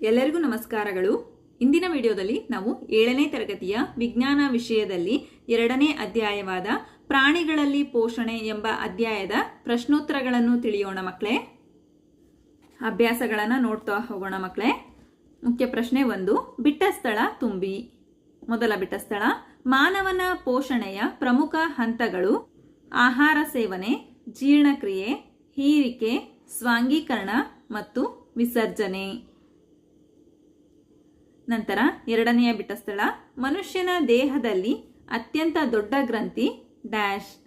ಎಲ್ಲರಿಗೂ ನಮಸ್ಕಾರಗಳು. ಇಂದಿನ ವಿಡಿಯೋದಲ್ಲಿ ನಾವು ಏಳನೇ ತರಗತಿಯ ವಿಜ್ಞಾನ ವಿಷಯದಲ್ಲಿ ಎರಡನೇ ಅಧ್ಯಾಯವಾದ ಪ್ರಾಣಿಗಳಲ್ಲಿ ಪೋಷಣೆ ಎಂಬ ಅಧ್ಯಾಯದ ಪ್ರಶ್ನೋತ್ತರಗಳನ್ನು ತಿಳಿಯೋಣ ಮಕ್ಕಳೇ. ಅಭ್ಯಾಸಗಳನ್ನು ನೋಡ್ತಾ ಹೋಗೋಣ ಮಕ್ಕಳೇ. ಮುಖ್ಯ ಪ್ರಶ್ನೆ ಒಂದು, ಬಿಟ್ಟ ಸ್ಥಳ ತುಂಬಿ. ಮೊದಲ ಬಿಟ್ಟ ಸ್ಥಳ, ಮಾನವನ ಪೋಷಣೆಯ ಪ್ರಮುಖ ಹಂತಗಳು, ಆಹಾರ ಸೇವನೆ, ಜೀರ್ಣಕ್ರಿಯೆ, ಹೀರಿಕೆ, ಸ್ವಾಂಗೀಕರಣ ಮತ್ತು ವಿಸರ್ಜನೆ. ನಂತರ ಎರಡನೆಯ ಬಿಟ್ಟ ಸ್ಥಳ, ಮನುಷ್ಯನ ದೇಹದಲ್ಲಿ ಅತ್ಯಂತ ದೊಡ್ಡ ಗ್ರಂಥಿ, ಡ್ಯಾಶ್.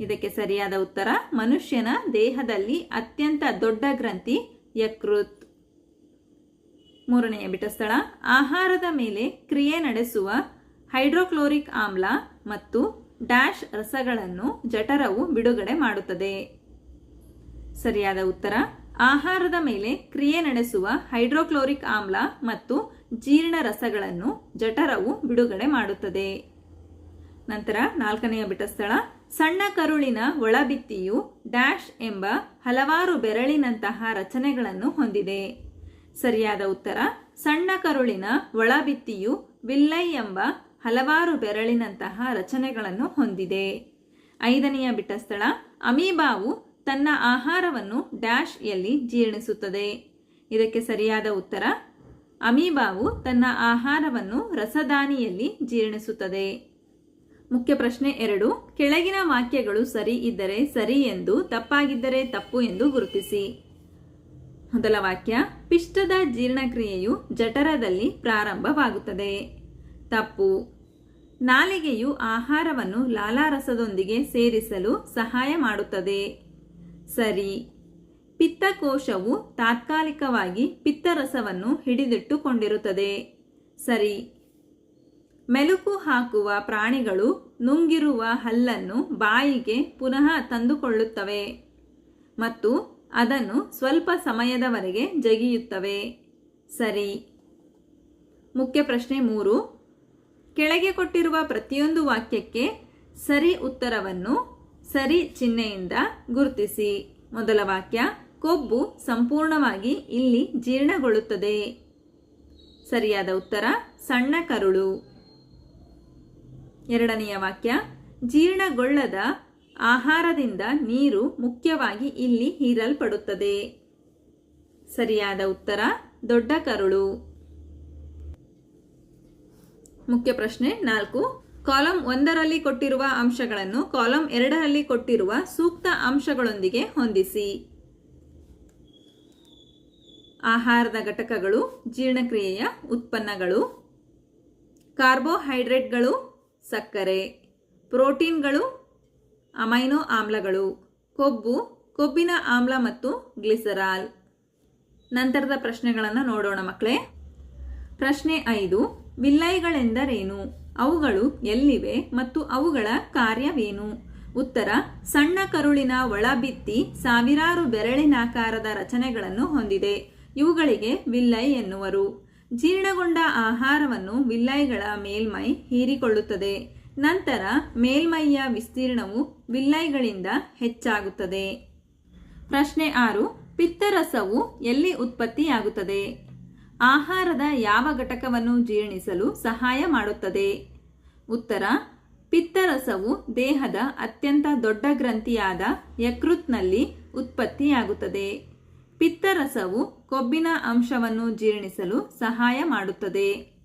ಇದಕ್ಕೆ ಸರಿಯಾದ ಉತ್ತರ, ಮನುಷ್ಯನ ದೇಹದಲ್ಲಿ ಅತ್ಯಂತ ದೊಡ್ಡ ಗ್ರಂಥಿ, ಯಕೃತ್. ಮೂರನೆಯ ಬಿಟಸ್ಥಳ ಸ್ಥಳ, ಆಹಾರದ ಮೇಲೆ ಕ್ರಿಯೆ ನಡೆಸುವ ಹೈಡ್ರೋಕ್ಲೋರಿಕ್ ಆಮ್ಲ ಮತ್ತು ಡ್ಯಾಶ್ ರಸಗಳನ್ನು ಜಠರವು ಬಿಡುಗಡೆ ಮಾಡುತ್ತದೆ. ಸರಿಯಾದ ಉತ್ತರ, ಆಹಾರದ ಮೇಲೆ ಕ್ರಿಯೆ ನಡೆಸುವ ಹೈಡ್ರೋಕ್ಲೋರಿಕ್ ಆಮ್ಲ ಮತ್ತು ಜೀರ್ಣ ರಸಗಳನ್ನು ಜಠರವು ಬಿಡುಗಡೆ ಮಾಡುತ್ತದೆ. ನಂತರ ನಾಲ್ಕನೆಯ ಬಿಟಸ್ಥಳ ಸಣ್ಣ ಕರುಳಿನ ಒಳಭಿತ್ತಿಯು ಡ್ಯಾಶ್ ಎಂಬ ಹಲವಾರು ಬೆರಳಿನಂತಹ ರಚನೆಗಳನ್ನು ಹೊಂದಿದೆ. ಸರಿಯಾದ ಉತ್ತರ, ಸಣ್ಣ ಕರುಳಿನ ಒಳಭಿತ್ತಿಯು ವಿಲ್ಲೈ ಎಂಬ ಹಲವಾರು ಬೆರಳಿನಂತಹ ರಚನೆಗಳನ್ನು ಹೊಂದಿದೆ. ಐದನೆಯ ಬಿಟಸ್ಥಳ ಸ್ಥಳ ಅಮೀಬಾವು ತನ್ನ ಆಹಾರವನ್ನು ಡ್ಯಾಶ್ ಎಲ್ಲಿ ಜೀರ್ಣಿಸುತ್ತದೆ. ಇದಕ್ಕೆ ಸರಿಯಾದ ಉತ್ತರ ಅಮೀಬಾವು ತನ್ನ ಆಹಾರವನ್ನು ರಸದಾನಿಯಲ್ಲಿ ಜೀರ್ಣಿಸುತ್ತದೆ. ಮುಖ್ಯ ಪ್ರಶ್ನೆ ಎರಡು, ಕೆಳಗಿನ ವಾಕ್ಯಗಳು ಸರಿ ಇದ್ದರೆ ಸರಿ ಎಂದು, ತಪ್ಪಾಗಿದ್ದರೆ ತಪ್ಪು ಎಂದು ಗುರುತಿಸಿ. ಮೊದಲ ವಾಕ್ಯ, ಪಿಷ್ಟದ ಜೀರ್ಣಕ್ರಿಯೆಯು ಜಠರದಲ್ಲಿ ಪ್ರಾರಂಭವಾಗುತ್ತದೆ. ತಪ್ಪು. ನಾಲಿಗೆಯು ಆಹಾರವನ್ನು ಲಾಲಾರಸದೊಂದಿಗೆ ಸೇರಿಸಲು ಸಹಾಯ ಮಾಡುತ್ತದೆ. ಸರಿ. ಪಿತ್ತಕೋಶವು ತಾತ್ಕಾಲಿಕವಾಗಿ ಪಿತ್ತರಸವನ್ನು ಹಿಡಿದಿಟ್ಟುಕೊಂಡಿರುತ್ತದೆ. ಸರಿ. ಮೆಲುಕು ಹಾಕುವ ಪ್ರಾಣಿಗಳು ನುಂಗಿರುವ ಹಲ್ಲನ್ನು ಬಾಯಿಗೆ ಪುನಃ ತಂದುಕೊಳ್ಳುತ್ತವೆ ಮತ್ತು ಅದನ್ನು ಸ್ವಲ್ಪ ಸಮಯದವರೆಗೆ ಜಗಿಯುತ್ತವೆ. ಸರಿ. ಮುಖ್ಯ ಪ್ರಶ್ನೆ ಮೂರು. ಕೆಳಗೆ ಕೊಟ್ಟಿರುವ ಪ್ರತಿಯೊಂದು ವಾಕ್ಯಕ್ಕೆ ಸರಿ ಉತ್ತರವನ್ನು ಸರಿ ಚಿಹ್ನೆಯಿಂದ ಗುರುತಿಸಿ. ಮೊದಲ ವಾಕ್ಯ ಕೊಬ್ಬು ಸಂಪೂರ್ಣವಾಗಿ ಇಲ್ಲಿ ಜೀರ್ಣಗೊಳ್ಳುತ್ತದೆ. ಸರಿಯಾದ ಉತ್ತರ, ಸಣ್ಣ ಕರುಳು. ಎರಡನೆಯ ವಾಕ್ಯ, ಜೀರ್ಣಗೊಳ್ಳದ ಆಹಾರದಿಂದ ನೀರು ಮುಖ್ಯವಾಗಿ ಇಲ್ಲಿ ಹೀರಲ್ಪಡುತ್ತದೆ. ಸರಿಯಾದ ಉತ್ತರ, ದೊಡ್ಡ ಕರುಳು. ಮುಖ್ಯ ಪ್ರಶ್ನೆ ನಾಲ್ಕು, ಕಾಲಂ ಒಂದರಲ್ಲಿ ಕೊಟ್ಟಿರುವ ಅಂಶಗಳನ್ನು ಕಾಲಂ ಎರಡರಲ್ಲಿ ಕೊಟ್ಟಿರುವ ಸೂಕ್ತ ಅಂಶಗಳೊಂದಿಗೆ ಹೊಂದಿಸಿ. ಆಹಾರದ ಘಟಕಗಳು, ಜೀರ್ಣಕ್ರಿಯೆಯ ಉತ್ಪನ್ನಗಳು, ಕಾರ್ಬೋಹೈಡ್ರೇಟ್ಗಳು, ಸಕ್ಕರೆ, ಪ್ರೋಟೀನ್ಗಳು, ಅಮೈನೋ ಆಮ್ಲಗಳು, ಕೊಬ್ಬು, ಕೊಬ್ಬಿನ ಆಮ್ಲ ಮತ್ತು ಗ್ಲಿಸರಾಲ್. ನಂತರದ ಪ್ರಶ್ನೆಗಳನ್ನು ನೋಡೋಣ ಮಕ್ಕಳೇ ಪ್ರಶ್ನೆ ಐದು, ವಿಲ್ಲೈಗಳೆಂದರೇನು? ಅವುಗಳು ಎಲ್ಲಿವೆ ಮತ್ತು ಅವುಗಳ ಕಾರ್ಯವೇನು? ಉತ್ತರ, ಸಣ್ಣ ಕರುಳಿನ ಒಳಭಿತ್ತಿ ಸಾವಿರಾರು ಬೆರಳಿನಾಕಾರದ ರಚನೆಗಳನ್ನು ಹೊಂದಿದೆ. ಇವುಗಳಿಗೆ ವಿಲ್ಲೈ ಎನ್ನುವರು. ಜೀರ್ಣಗೊಂಡ ಆಹಾರವನ್ನು ವಿಲ್ಲೈಗಳ ಮೇಲ್ಮೈ ಹೀರಿಕೊಳ್ಳುತ್ತದೆ. ನಂತರ ಮೇಲ್ಮೈಯ ವಿಸ್ತೀರ್ಣವು ವಿಲ್ಲೈಗಳಿಂದ ಹೆಚ್ಚಾಗುತ್ತದೆ. ಪ್ರಶ್ನೆ ಆರು, ಪಿತ್ತರಸವು ಎಲ್ಲಿ ಉತ್ಪತ್ತಿಯಾಗುತ್ತದೆ? ಆಹಾರದ ಯಾವ ಘಟಕವನ್ನು ಜೀರ್ಣಿಸಲು ಸಹಾಯ ಮಾಡುತ್ತದೆ? ಉತ್ತರ, ಪಿತ್ತರಸವು ದೇಹದ ಅತ್ಯಂತ ದೊಡ್ಡ ಗ್ರಂಥಿಯಾದ ಯಕೃತ್ನಲ್ಲಿ ಉತ್ಪತ್ತಿಯಾಗುತ್ತದೆ. ಪಿತ್ತರಸವು ಕೊಬ್ಬಿನ ಅಂಶವನ್ನು ಜೀರ್ಣಿಸಲು ಸಹಾಯ ಮಾಡುತ್ತದೆ.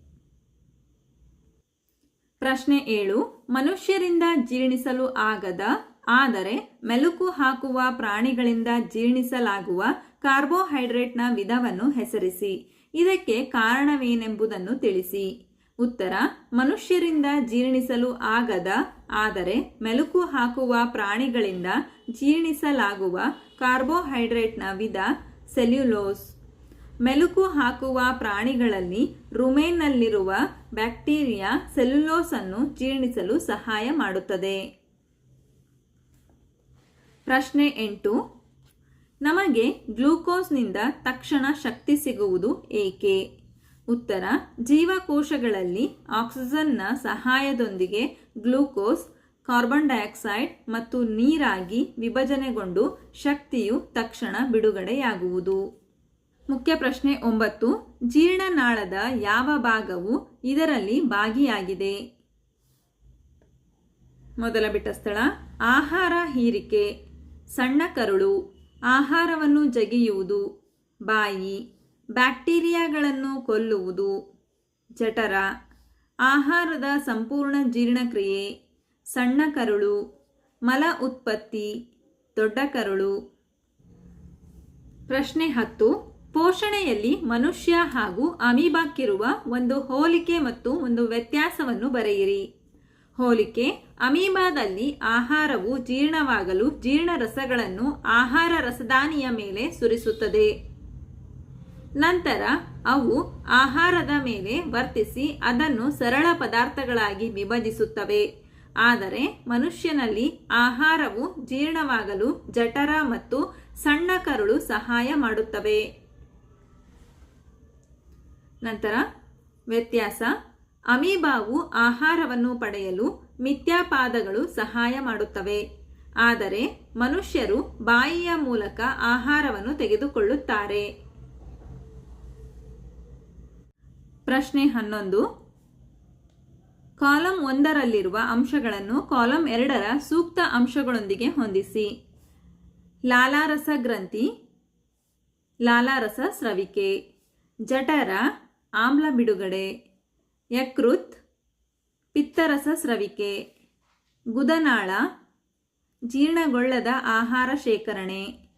ಪ್ರಶ್ನೆ ಏಳು, ಮನುಷ್ಯರಿಂದ ಜೀರ್ಣಿಸಲು ಆಗದ, ಆದರೆ ಮೆಲುಕು ಹಾಕುವ ಪ್ರಾಣಿಗಳಿಂದ ಜೀರ್ಣಿಸಲಾಗುವ ಕಾರ್ಬೋಹೈಡ್ರೇಟ್ನ ವಿಧವನ್ನು ಹೆಸರಿಸಿ. ಇದಕ್ಕೆ ಕಾರಣವೇನೆಂಬುದನ್ನು ತಿಳಿಸಿ. ಉತ್ತರ, ಮನುಷ್ಯರಿಂದ ಜೀರ್ಣಿಸಲು ಆಗದ ಆದರೆ ಮೆಲುಕು ಹಾಕುವ ಪ್ರಾಣಿಗಳಿಂದ ಜೀರ್ಣಿಸಲಾಗುವ ಕಾರ್ಬೋಹೈಡ್ರೇಟ್ನ ವಿಧ ಸೆಲ್ಯುಲೋಸ್. ಮೆಲುಕು ಹಾಕುವ ಪ್ರಾಣಿಗಳಲ್ಲಿ ರುಮೇನ್ನಲ್ಲಿರುವ ಬ್ಯಾಕ್ಟೀರಿಯಾ ಸೆಲ್ಯುಲೋಸ್ ಅನ್ನು ಜೀರ್ಣಿಸಲು ಸಹಾಯ ಮಾಡುತ್ತದೆ. ಪ್ರಶ್ನೆ ಎಂಟು. ನಮಗೆ ಗ್ಲೂಕೋಸ್ನಿಂದ ತಕ್ಷಣ ಶಕ್ತಿ ಸಿಗುವುದು ಏಕೆ? ಉತ್ತರ, ಜೀವಕೋಶಗಳಲ್ಲಿ ಆಕ್ಸಿಜನ್ನ ಸಹಾಯದೊಂದಿಗೆ ಗ್ಲೂಕೋಸ್, ಕಾರ್ಬನ್ ಡೈಆಕ್ಸೈಡ್ ಮತ್ತು ನೀರಾಗಿ ವಿಭಜನೆಗೊಂಡು ಶಕ್ತಿಯು ತಕ್ಷಣ ಬಿಡುಗಡೆಯಾಗುವುದು. ಮುಖ್ಯ ಪ್ರಶ್ನೆ ಒಂಬತ್ತು, ಜೀರ್ಣನಾಳದ ಯಾವ ಭಾಗವು ಇದರಲ್ಲಿ ಭಾಗಿಯಾಗಿದೆ? ಮೊದಲ ಬಿಟ್ಟ ಸ್ಥಳ, ಆಹಾರ ಹೀರಿಕೆ. ಸಣ್ಣ ಕರುಳು, ಆಹಾರವನ್ನು ಜಗಿಯುವುದು. ಬಾಯಿ. ಬ್ಯಾಕ್ಟೀರಿಯಾಗಳನ್ನು ಕೊಲ್ಲುವುದು, ಜಠರ, ಆಹಾರದ ಸಂಪೂರ್ಣ ಜೀರ್ಣಕ್ರಿಯೆ, ಸಣ್ಣ ಕರುಳು, ಮಲ ಉತ್ಪತ್ತಿ, ದೊಡ್ಡ ಕರುಳು. ಪ್ರಶ್ನೆ ಹತ್ತು, ಪೋಷಣೆಯಲ್ಲಿ ಮನುಷ್ಯ ಹಾಗೂ ಅಮೀಬಾಕ್ಕಿರುವ ಒಂದು ಹೋಲಿಕೆ ಮತ್ತು ಒಂದು ವ್ಯತ್ಯಾಸವನ್ನು ಬರೆಯಿರಿ. ಹೋಲಿಕೆ, ಅಮೀಬಾದಲ್ಲಿ ಆಹಾರವು ಜೀರ್ಣವಾಗಲು ಜೀರ್ಣ ರಸಗಳನ್ನು ಆಹಾರ ರಸದಾನಿಯ ಮೇಲೆ ಸುರಿಸುತ್ತದೆ. ನಂತರ ಅವು ಆಹಾರದ ಮೇಲೆ ವರ್ತಿಸಿ ಅದನ್ನು ಸರಳ ಪದಾರ್ಥಗಳಾಗಿ ವಿಭಜಿಸುತ್ತವೆ. ಆದರೆ ಮನುಷ್ಯನಲ್ಲಿ ಆಹಾರವು ಜೀರ್ಣವಾಗಲು ಜಠರ ಮತ್ತು ಸಣ್ಣ ಕರುಳು ಸಹಾಯ ಮಾಡುತ್ತವೆ. ನಂತರ ವ್ಯತ್ಯಾಸ, ಅಮೀಬಾವು ಆಹಾರವನ್ನು ಪಡೆಯಲು ಮಿಥ್ಯಾಪಾದಗಳು ಸಹಾಯ ಮಾಡುತ್ತವೆ. ಆದರೆ ಮನುಷ್ಯರು ಬಾಯಿಯ ಮೂಲಕ ಆಹಾರವನ್ನು ತೆಗೆದುಕೊಳ್ಳುತ್ತಾರೆ. ಪ್ರಶ್ನೆ ಹನ್ನೊಂದು. ಕಾಲಂ ಒಂದರಲ್ಲಿರುವ ಅಂಶಗಳನ್ನು ಕಾಲಂ ಎರಡರ ಸೂಕ್ತ ಅಂಶಗಳೊಂದಿಗೆ ಹೊಂದಿಸಿ. ಲಾಲಾರಸ ಗ್ರಂಥಿ, ಲಾಲಾರಸ ಸ್ರವಿಕೆ, ಜಠರ, ಆಮ್ಲ ಬಿಡುಗಡೆ, ಯಕೃತ್, ಪಿತ್ತರಸ ಸ್ರವಿಕೆ, ಗುದನಾಳ, ಜೀರ್ಣಗೊಳ್ಳದ ಆಹಾರ ಶೇಖರಣೆ,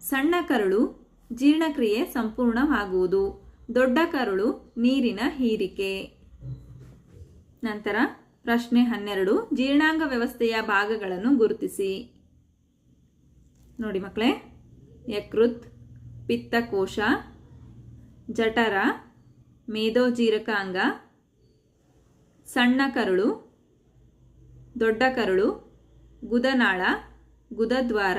ಸಣ್ಣ ಕರುಳು, ಜೀರ್ಣಕ್ರಿಯೆ ಸಂಪೂರ್ಣವಾಗುವುದು. ದೊಡ್ಡ ಕರುಳು, ನೀರಿನ ಹೀರಿಕೆ. ನಂತರ ಪ್ರಶ್ನೆ ಹನ್ನೆರಡು, ಜೀರ್ಣಾಂಗ ವ್ಯವಸ್ಥೆಯ ಭಾಗಗಳನ್ನು ಗುರುತಿಸಿ. ನೋಡಿ ಮಕ್ಕಳೇ, ಯಕೃತ್, ಪಿತ್ತಕೋಶ, ಜಠರ, ಮೇದೋಜೀರಕಾಂಗ, ಸಣ್ಣ ಕರುಳು, ದೊಡ್ಡ ಕರುಳು, ಗುದನಾಳ, ಗುದದ್ವಾರ.